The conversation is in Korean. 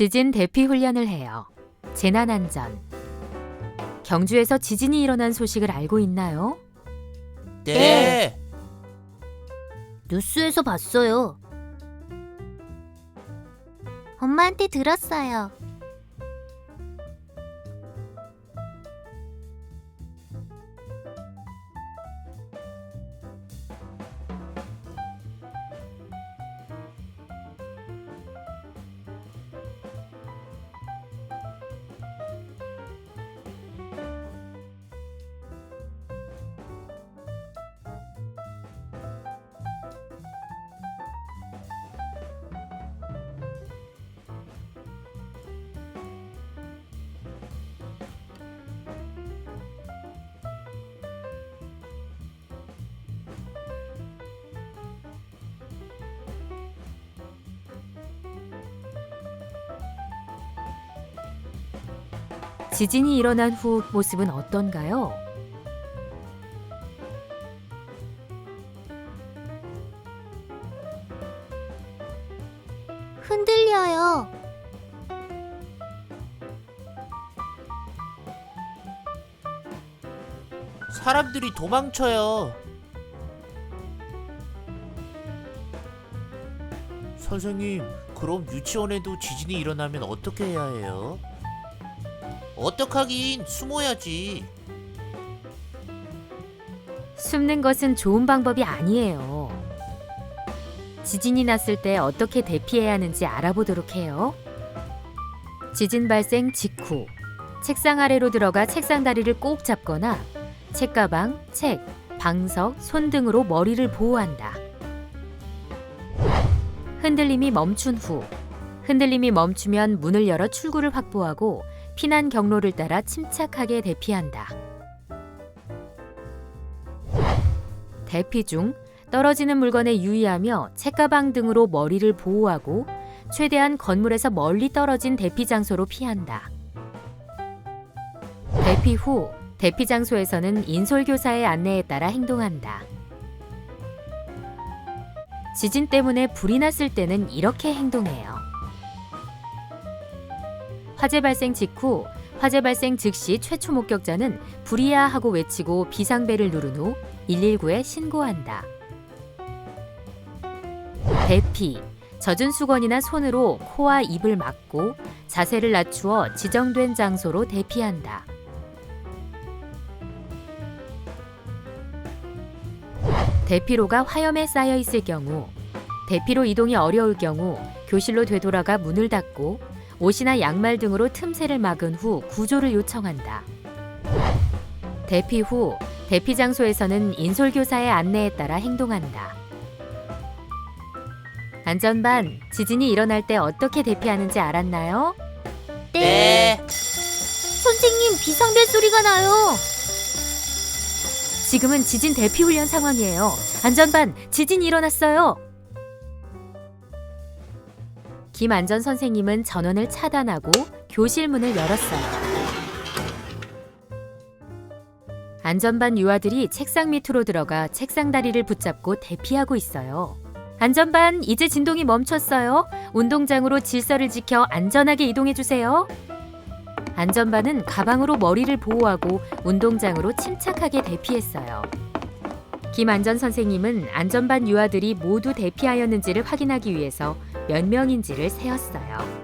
지진 대피 훈련을 해요. 재난안전. 경주에서 지진이 일어난 소식을 알고 있나요? 네. 뉴스에서 봤어요. 엄마한테 들었어요. 지진이 일어난 후 모습은 어떤가요? 흔들려요. 사람들이 도망쳐요. 선생님, 그럼 유치원에도 지진이 일어나면 어떻게 해야 해요? 어떡하긴 숨어야지. 숨는 것은 좋은 방법이 아니에요. 지진이 났을 때 어떻게 대피해야 하는지 알아보도록 해요. 지진 발생 직후 책상 아래로 들어가 책상 다리를 꼭 잡거나 책가방, 책, 방석, 손 등으로 머리를 보호한다. 흔들림이 멈춘 후 흔들림이 멈추면 문을 열어 출구를 확보하고 피난 경로를 따라 침착하게 대피한다. 대피 중 떨어지는 물건에 유의하며 책가방 등으로 머리를 보호하고 최대한 건물에서 멀리 떨어진 대피 장소로 피한다. 대피 후 대피 장소에서는 인솔교사의 안내에 따라 행동한다. 지진 때문에 불이 났을 때는 이렇게 행동해요. 화재 발생 직후 화재 발생 즉시 최초 목격자는 불이야 하고 외치고 비상벨을 누른 후 119에 신고한다. 대피. 젖은 수건이나 손으로 코와 입을 막고 자세를 낮추어 지정된 장소로 대피한다. 대피로가 화염에 쌓여 있을 경우, 대피로 이동이 어려울 경우 교실로 되돌아가 문을 닫고 옷이나 양말 등으로 틈새를 막은 후 구조를 요청한다. 대피 후 대피 장소에서는 인솔교사의 안내에 따라 행동한다. 안전반, 지진이 일어날 때 어떻게 대피하는지 알았나요? 네. 선생님, 비상벨 소리가 나요. 지금은 지진 대피 훈련 상황이에요. 안전반, 지진이 일어났어요. 김안전 선생님은 전원을 차단하고 교실 문을 열었어요. 안전반 유아들이 책상 밑으로 들어가 책상 다리를 붙잡고 대피하고 있어요. 안전반, 이제 진동이 멈췄어요. 운동장으로 질서를 지켜 안전하게 이동해 주세요. 안전반은 가방으로 머리를 보호하고 운동장으로 침착하게 대피했어요. 김안전 선생님은 안전반 유아들이 모두 대피하였는지를 확인하기 위해서 몇 명인지를 세었어요.